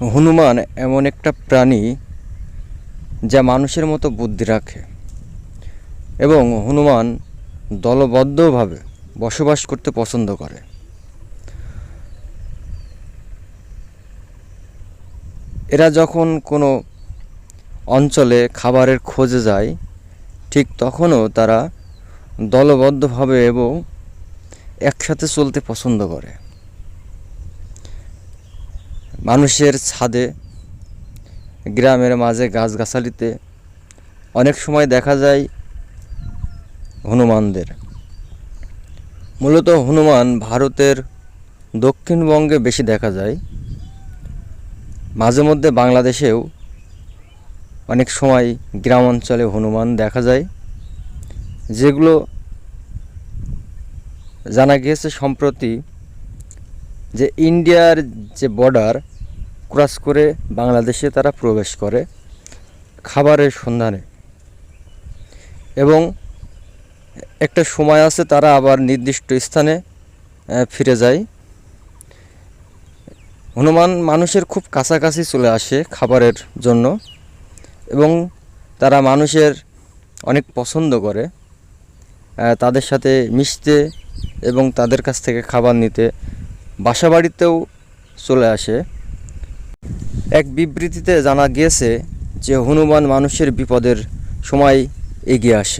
হনুমান এমন একটা প্রাণী যা মানুষের মতো বুদ্ধি রাখে এবং হনুমান দলবদ্ধভাবে বসবাস করতে পছন্দ করে। এরা যখন কোনো অঞ্চলে খাবারের খোঁজে যায়, ঠিক তখনও তারা দলবদ্ধভাবে এবং একসাথে চলতে পছন্দ করে। মানুষের ছাদে, গ্রামের মাঝে গাছগাছালিতে অনেক সময় দেখা যায় হনুমানদের। মূলত হনুমান ভারতের দক্ষিণবঙ্গে বেশি দেখা যায়। মাঝে মধ্যে বাংলাদেশেও অনেক সময় গ্রাম অঞ্চলে হনুমান দেখা যায়। যেগুলো জানা গিয়েছে সম্প্রতি যে ইন্ডিয়ার যে বর্ডার ক্রস করে বাংলাদেশে তারা প্রবেশ করে খাবারের সন্ধানে। এবং একটা সময় আছে তারা আবার নির্দিষ্ট স্থানে ফিরে যায়। হনুমান মানুষের খুব কাছাকাছি চলে আসে খাবারের জন্য এবং তারা মানুষের অনেক পছন্দ করে তাদের সাথে মিশতে এবং তাদের কাছ থেকে খাবার নিতে। বাসা বাড়িতেও চলে আসে। এক বিবৃতিতে জানা গিয়েছে যে হনুমান মানুষের বিপদের সময় এগিয়ে আসে।